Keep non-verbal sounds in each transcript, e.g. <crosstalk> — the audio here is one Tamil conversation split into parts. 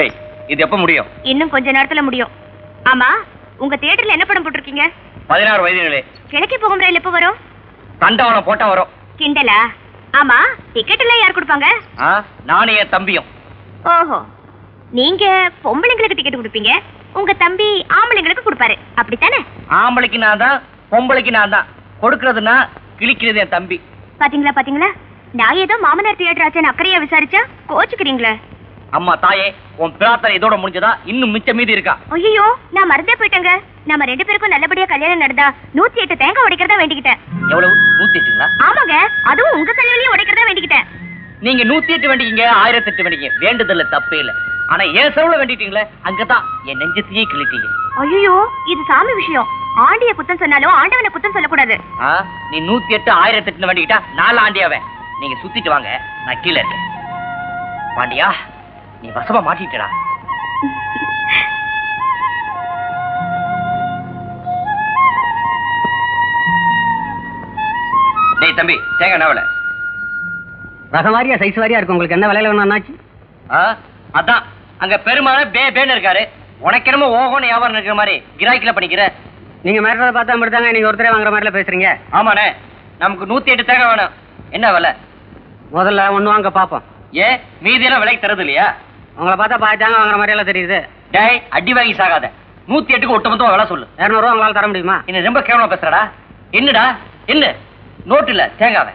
ஏய் இது எப்ப முடியும்? இன்னும் கொஞ்ச நேரத்துல முடியும். ஆமா உங்க தியேட்டர்ல என்ன படம் போட்டிருக்கீங்க? பதினாறு வயதிலே கிழக்கே போகும் ரயில் எப்போ வரும்? தண்டவாளம் போட்டா வரும். கிண்டலா? ஆமா டிக்கெட் எல்லாம் யார் கொடுப்பாங்க? நானும் என் தம்பியும். ஓஹோ நீங்க பொம்பளைங்களுக்கு டிக்கெட் கொடுப்பீங்க. உங்க தம்பி ஆம்பளைங்களுக்கு கொடுப்பாரு. அப்படித்தானே? ஆம்பளைக்கு நான் தான் பொம்பளைக்கு நான் தான். கொடுக்கறதுனா கிழிக்கிறது என் தம்பி. பாத்தீங்களா பாத்தீங்களா? நான் ஏதோ மாமனார் தியேட்டர் ஆச்சுன்னு அக்கறையா விசாரிச்சா கோச்சுக்கிறீங்களே. அம்மா தாயே உன் பிரார்த்தனை இதோட முடிஞ்சதா? இன்னும் மிச்சம் மீதி இருக்கா? ஐயோ நான் மறந்தே போயிட்டேங்க. நம்ம ரெண்டு பேருக்கும் நல்லபடியா கல்யாணம் நடந்தா நூத்தி எட்டு தேங்காய் உடைக்கிறதா வேண்டிக்கிட்டேன். எவ்வளவு? நூத்தி எட்டுங்களா? ஆமாங்க அதுவும் உங்க தலைவிலையும் உடைக்கிறதா வேண்டிக்கிட்டேன். நீங்க நூத்தி எட்டு வேண்டிக்கீங்க ஆயிரத்தி எட்டு வேண்டிக்கீங்க. வேண்டுதல்ல தப்பே இல்ல. ஆனா ஏன் செலவுல வேண்டிட்டீங்களே அங்கதான் என் நெஞ்சத்தையே கிழிட்டீங்க ஐயோ இது சாமி விஷயம். ஆண்டிய குத்தம் சொன்னாலும் ஆண்டவனை குத்தம் சொல்லக்கூடாது. நீ நூத்தி எட்டு ஆயிரத்தி எட்டுன்னு வேண்டிக்கிட்டா நாலு ஆண்டியாவன் நீங்க சுத்திட்டு வாங்க நான் கீழே இருக்கேன். பாண்டியா? நீ வசமா மாட்டிட்டடா. டேய் தம்பி தேங்காய் என்ன விலை. வாரியா சைஸ் வாரியா இருக்கு உங்களுக்கு என்ன விலையில வேணும் அண்ணாச்சி? ஆ அதான். அங்க பெருமான பே பேன்னு இருக்காரு. உனக்கு என்னமோ ஓஹோன்னு வியாபாரம் இருக்கிற மாதிரி கிராக்கில பண்ணிக்கிற. நீங்க மிரட்டதை பார்த்தா மட்டும்தாங்க நீங்க ஒருத்தரே வாங்குற மாதிரில பேசுறீங்க. ஆமாண்ணே. நமக்கு நூத்தி எட்டு தேங்காய் வேணும். என்ன விலை? முதல்ல ஒண்ணு வாங்க பாப்போம். ஏன்? மீதியெல்லாம் விலைக்கு தரது இல்லையா? உங்களை பார்த்தா பாதி தாங்க வாங்குற மாதிரி எல்லாம் தெரியுது. டேய் அடி வாங்கி சாகாத. நூத்தி எட்டுக்கு ஒட்டு மொத்தம் விலை சொல்லு. இரநூறுவா உங்களால தர முடியுமா? என்ன ரொம்ப கேவலமா பேசுறடா. என்னடா? என்ன? நோட்டு இல்ல தேங்காவ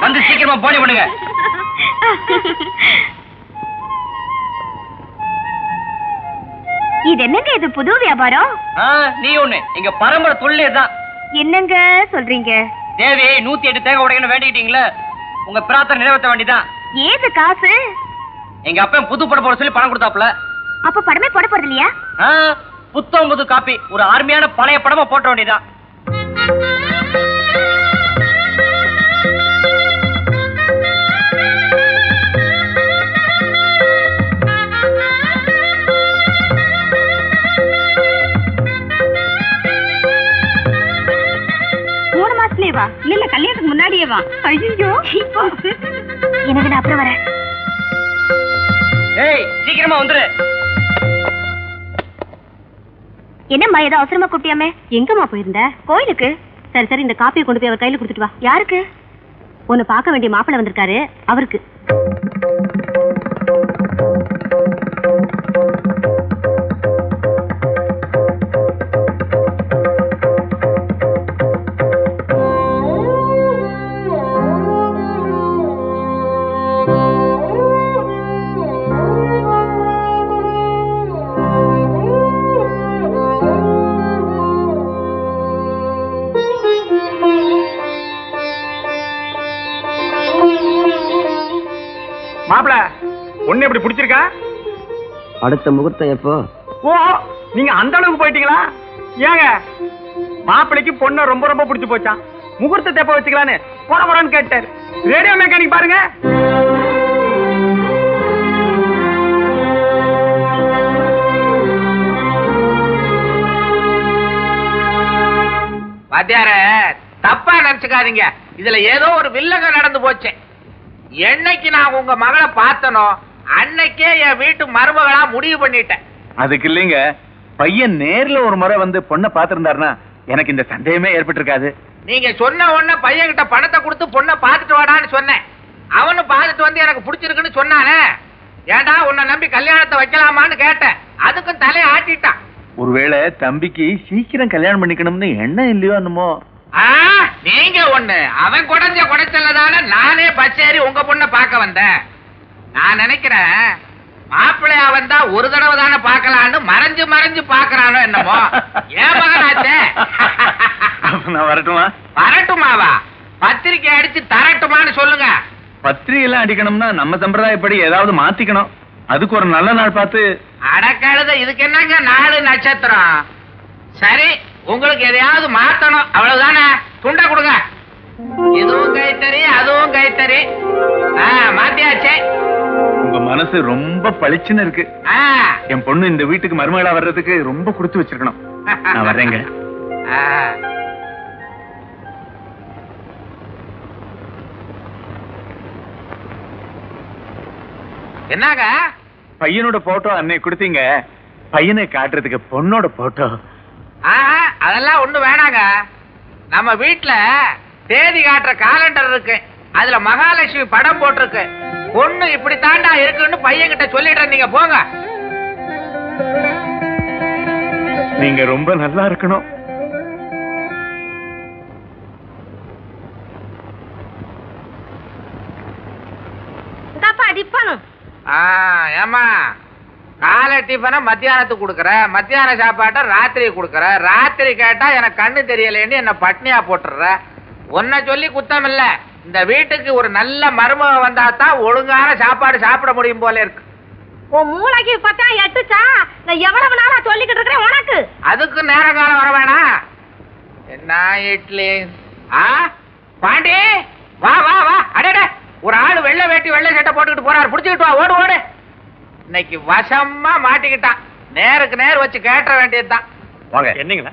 வந்து சீக்கிரமா போனி பண்ணுங்க. <laughs> இது என்னங்க இது புது வியாபாரம்? நீ ஒண்ணு. எங்க பரம்பரை தொழிலே தான். என்னங்க சொல்றீங்க? தேவி நூத்தி எட்டு தேங்காய் உடைக்கணும் வேண்டிக்கிட்டீங்களே? உங்க பிரார்த்தனை நிறைவேற்ற வேண்டியதான் ஏது காசு? எங்க அப்பன் புது படம் போட சொல்லி பணம் கொடுத்தாப்புல. அப்ப படமே போட போறது இல்லையா? புத்தம் புது காப்பி. ஒரு அருமையான பழைய படமா போட்ட வேண்டியதான் வா. இல்ல கல்யாணத்துக்கு முன்னாடியே வா. ஐயோ. எனக்கு நான் அப்புறம் வரேன். ஏய் சீக்கிரமா வந்துரு. என்னம்மா ஏதோ அவசரமா கூப்பிட்டியாமே? எங்கம்மா போயிருந்த? கோயிலுக்கு. சரி சரி இந்த காப்பியை கொண்டு போய் அவர் கையில கொடுத்துட்டு வா. யாருக்கு? உன்னை பார்க்க வேண்டிய மாப்பிள்ளை வந்திருக்காரு அவருக்கு. ஒண்ணு எப்படி பிடிச்சிருக்கா? அடுத்த முகூர்த்தம் எப்போ? ஓ நீங்க அந்த அளவுக்கு போயிட்டீங்களா? ஏங்க மாப்பிளைக்கு பொண்ணை ரொம்ப ரொம்ப பிடிச்சு போச்சான் முகூர்த்தத்தை எப்ப வச்சுக்கலான்னு போற போறான்னு கேட்டாரு. ரேடியோ மெக்கானிக் பாருங்க. வாத்தியார தப்பா நினைச்சுக்காதீங்க. இதுல ஏதோ ஒரு வில்லகம் நடந்து போச்சு. என்னைக்கு நான் உங்க மகளை பார்த்தனோ அன்னைக்கே என் வீட்டு மருமகளா முடிவு பண்ணிட்டேன். அதுக்கு இல்லைங்க. பையன் நேர்ல ஒரு முறை வந்து பொண்ணை பார்த்திருந்தாருன்னா எனக்கு இந்த சந்தேகமே ஏற்பட்டிருக்காது. நீங்க சொன்ன உடனே பையன்கிட்ட பணத்தை கொடுத்து பொண்ணை பார்த்துட்டு வாடான்னு சொன்னேன். அவனும் பார்த்துட்டு வந்து எனக்கு பிடிச்சிருக்குன்னு சொன்னானே. ஏன்டா உன்னை நம்பி கல்யாணத்தை வைக்கலாமான்னு கேட்டேன். அதுக்கும் தலையை ஆட்டிட்டான். ஒருவேளை தம்பிக்கு சீக்கிரம் கல்யாணம் பண்ணிக்கணும்னு எண்ணம் இல்லையோ என்னமோ? ஆ, நீங்க ஒண்ணு. அவன் குடைஞ்ச குடைச்சலதான நானே ஏறி உங்க பொண்ணை பார்க்க வந்தேன். நான் நினைக்கிறேன் மாப்பிள்ளையா வந்தா ஒரு தடவை தானே பார்க்கலான்னு மறைஞ்சு மறைஞ்சு பாக்குறானோ என்னமோ? ஏன் மகனாச்சே? நான் வரட்டுமா? வரட்டுமாவா? பத்திரிக்கை அடிச்சு தரட்டுமான்னு சொல்லுங்க. பத்திரிகை எல்லாம் அடிக்கணும்னா நம்ம சம்பிரதாயப்படி ஏதாவது மாத்திக்கணும். அதுக்கு ஒரு நல்ல நாள் பார்த்து. அடக்கழுத இதுக்கு என்னங்க நாலு நட்சத்திரம்? சரி உங்களுக்கு எதையாவது மாத்தணும். அவ்வளவுதானே? துண்டை கொடுங்க. இதுவும் கைத்தறி அதுவும் கைத்தறி. ஆ மாத்தியாச்சே. உங்க மனசு ரொம்ப பளிச்சுன்னு இருக்கு. என் பொண்ணு இந்த வீட்டுக்கு மருமகளா வர்றதுக்கு ரொம்ப குடுத்து வச்சிருக்கணும். நான் வர்றேங்க. என்னாக? பையனோட போட்டோ அன்னை கொடுத்தீங்க. பையனை காட்டுறதுக்கு பொண்ணோட போட்டோ அதெல்லாம் ஒண்ணு வேணாங்க. நம்ம வீட்டுல தேதி காட்டுற காலண்டர் இருக்கு. அதுல மகாலட்சுமி படம் போட்டிருக்கு. பொண்ணு இப்படி தாண்டா இருக்குன்னு பையன் கிட்ட சொல்லிடுறேன். நீங்க போங்க. நீங்க ரொம்ப நல்லா இருக்கணும். ஏம்மா? காலை டிஃபனை மத்தியானத்துக்கு கொடுக்குற மத்தியான சாப்பாட்டை ராத்திரி கொடுக்குற ராத்திரி கேட்டா எனக்கு கண்ணு தெரியலேன்னு என்ன பட்னியா போட்டுடுற. உன்னை சொல்லி குத்தம் இல்ல இந்த வீட்டுக்கு ஒரு நல்ல மருமக வந்தா தான் ஒழுங்கான சாப்பாடு சாப்பிட முடியும் போல இருக்கு. உன் மூளைக்கு பத்தா எட்டுச்சா? நான் எவ்வளவு நாளா சொல்லிக்கிட்டு இருக்கிறேன் உனக்கு? அதுக்கு நேர காலம் வர வேணாம் என்ன இட்லி? ஆ? பாண்டி வா வா வா. அடடே ஒரு ஆளு வெள்ளை வேட்டி வெள்ளை சட்டை போட்டுக்கிட்டு போறாரு. புடிச்சுக்கிட்டு வா. ஓடு ஓடு. இன்னைக்கு வசமா மாட்டிக்கிட்டான். நேருக்கு நேர் வச்சு கேட்ட வேண்டியதுதான். வாங்க. என்னங்களா?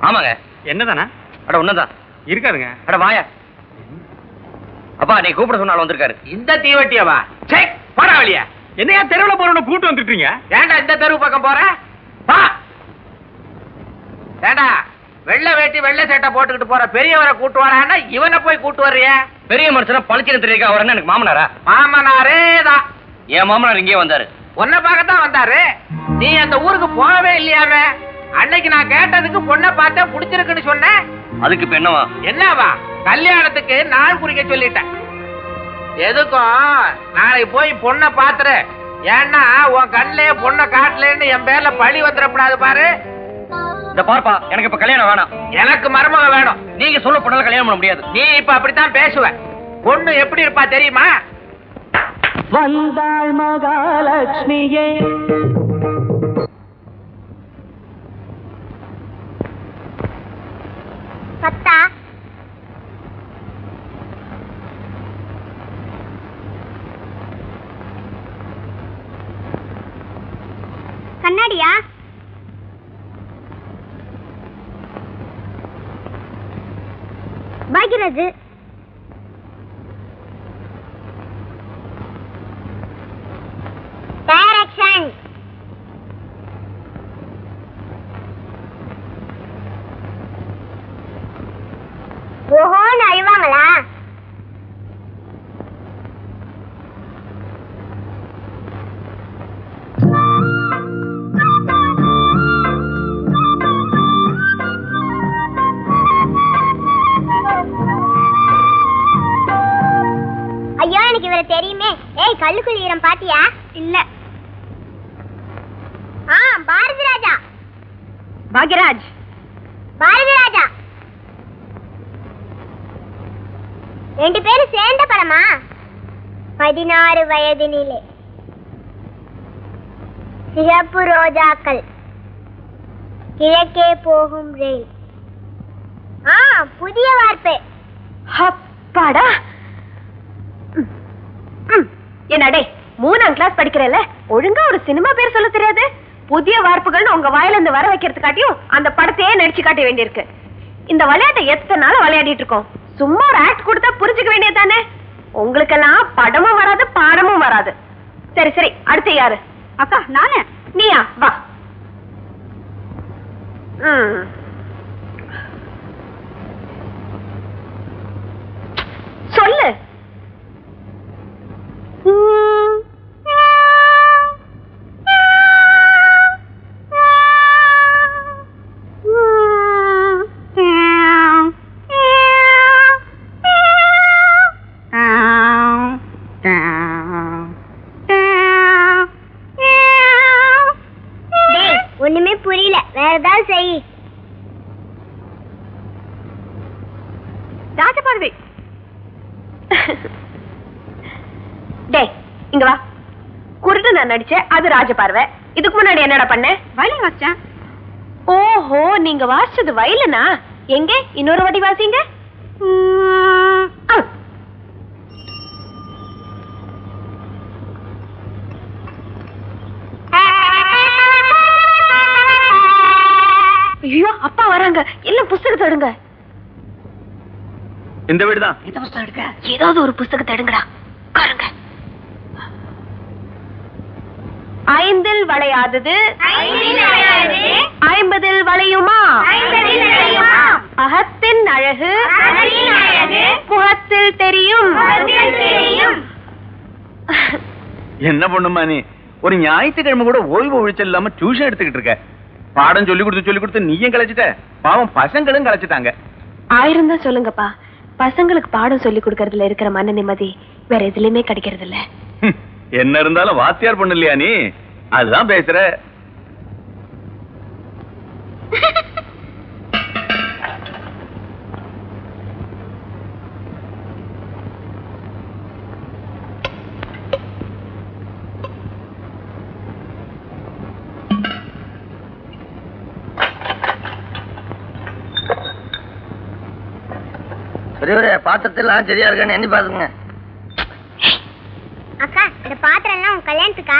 ஆமாங்க. என்னதானே? அட உன்னதான் இருக்காதுங்க. அட வாயா. அப்பா நீ கூப்பிட சொன்னாலும் வந்திருக்காரு. இந்த தீவட்டியவா? சே வெளிய. என்னையா தெருவுல போறவன கூட்டு வந்துட்டீங்க? ஏன்டா இந்த தெரு பக்கம் போற? வா. ஏண்டா வெள்ளை வேட்டி வெள்ளை சட்டை போட்டுக்கிட்டு போற பெரியவரை கூட்டு வரான்னா இவனை போய் கூட்டு வர்றிய? பெரிய மனுஷனா பழிச்சின தெரியுங்க அவர் எனக்கு மாமனாரா? மாமனாரே தான் என் மாமனார் இங்கேயே வந்தாரு. உன்னை பார்க்கத்தான் வந்தாரு. நீ அந்த ஊருக்கு போகவே இல்லையாமே? அன்னைக்கு நான் கேட்டதுக்கு பொண்ணை பார்த்தேன் பிடிச்சிருக்குன்னு சொன்னேன். அதுக்கு இப்ப என்னவா? என்னவா? கல்யாணத்துக்கு நாள் குறிக்க சொல்லிட்டேன். எதுக்கும் நாளைக்கு போய் பொண்ணை பாத்துரு. ஏன்னா உன் கண்ணிலே பொண்ணை காட்டலன்னு என் பேர்ல பழி வந்துடக்கூடாது பாரு. இந்த பார்ப்பா எனக்கு இப்ப கல்யாணம் வேணாம். எனக்கு மருமக வேணும். நீங்க சொல்ல பொண்ணால கல்யாணம் பண்ண முடியாது. நீ இப்ப அப்படித்தான் பேசுவ. பொண்ணு எப்படி இருப்பா தெரியுமா? வந்தாள் மகாலட்சுமியே. பத்தா கண்ணாடியா? பாக்யராஜ். இவரை தெரியுமே. ஏய் கல்லுக்குள் ஈரம் பாத்தியா? இல்ல. ஆ பாரதி ராஜா. பாக்யராஜ். பாரதி ராஜா. ரெண்டு பேரும் சேர்ந்த படமா? பதினாறு வயதினிலே. சிகப்பு ரோஜாக்கள். கிழக்கே போகும் ரயில் ஆ புதிய வார்த்தை அப்பாடா. என்னடே மூணாம் கிளாஸ் படிக்கிறல்ல? ஒழுங்கா ஒரு சினிமா பேர் சொல்ல தெரியாது? புதிய வார்ப்புகள்னு உங்க வாயில இருந்து வர வைக்கிறதுக்காட்டியும் அந்த படத்தையே நடிச்சு காட்ட வேண்டியிருக்கு. இந்த விளையாட்டை எத்தனை நாள் விளையாடிட்டு இருக்கோம்? சும்மா ஒரு ஆக்ட் கொடுத்தா புரிஞ்சுக்க வேண்டியதானே உங்களுக்கெல்லாம் படமும் வராது பாடமும் வராது. சரி சரி அடுத்து யாரு? அக்கா நானே. நீயா? வா. ம். <laughs> டேய் இங்க வா. குருட்டு நான் நடிச்சேன் அது ராஜபார்வை. இதுக்கு முன்னாடி என்னடா பண்ண? வயலின் வாசிச்சேன் ஓஹோ நீங்க வாசிச்சது வயலனா? எங்க? இன்னொரு வாட்டி வாசிங்க. ஐயோ அப்பா வராங்க. எல்லாம் புஸ்தகத்தை எடுங்க. இந்த வீடு தான் ஏதாவது ஒரு புஸ்தகத்தை எடுங்கடா. உட்காருங்க. ஐந்தில் வளையாதது. ஐம்பதில் வளையுமா? அகத்தின் அழகு. முகத்தில் தெரியும். என்ன பண்ணுமா நீ? ஒரு ஞாயிற்றுக்கிழமை கூட ஓய்வு ஒழிச்சல் இல்லாம டியூஷன் எடுத்துக்கிட்டு இருக்க. பாடம் சொல்லி கொடுத்து சொல்லி கொடுத்து நீயும் கலைச்சிட்ட. பாவம் பசங்களும் கலைச்சிட்டாங்க. ஆயிரம் தான் சொல்லுங்கப்பா. பசங்களுக்கு பாடம் சொல்லி கொடுக்கறதுல இருக்கிற மன நிம்மதி வேற எதுலயுமே கிடைக்கிறது இல்ல என்ன இருந்தாலும் வாத்தியார் பொண்ணு இல்லையா நீ? அதுதான் பேசுற. பெரியவரே பாத்திரத்தெல்லாம் சரியா இருக்கான்னு எண்ணி பாருங்க. அக்கா இந்த பாத்திரம் எல்லாம் உன் கல்யாணத்துக்கா?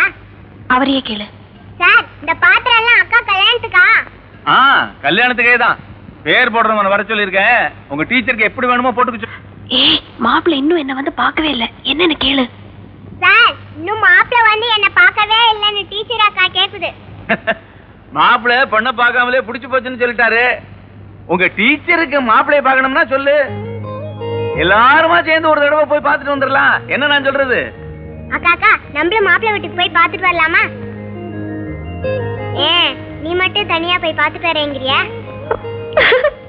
அவரையே கேளு. சார் இந்த பாத்திரம் எல்லாம் அக்கா கல்யாணத்துக்கா? ஆ கல்யாணத்துக்கே தான். பேர் போடுறவன வர சொல்லியிருக்கேன் உங்க டீச்சருக்கு எப்படி வேணுமோ போட்டுக்க சொல்லு. ஏய் மாப்பிள்ளை இன்னும் என்ன வந்து பார்க்கவே இல்ல. என்னன்னு கேளு. சார் இன்னும் மாப்பிள்ள வந்து என்ன பார்க்கவே இல்லைன்னு டீச்சர் அக்கா கேக்குது <laughs> மாப்பிள்ளை பொண்ணை பார்க்காமலே புடிச்சு போச்சுன்னு சொல்லிட்டாரு. உங்க டீச்சருக்கு மாப்பிள்ளைய பார்க்கணும்னா சொல்லு. எல்லாருமா சேர்ந்து ஒரு தடவை போய் பார்த்துட்டு வந்துடலாம். என்ன நான் சொல்றது? அக்கா அக்கா நம்மள மாப்பிள்ள வீட்டுக்கு போய் பார்த்துட்டு வரலாமா? ஏன் நீ மட்டும் தனியா போய் பார்த்துட்டு வரேங்கிறியா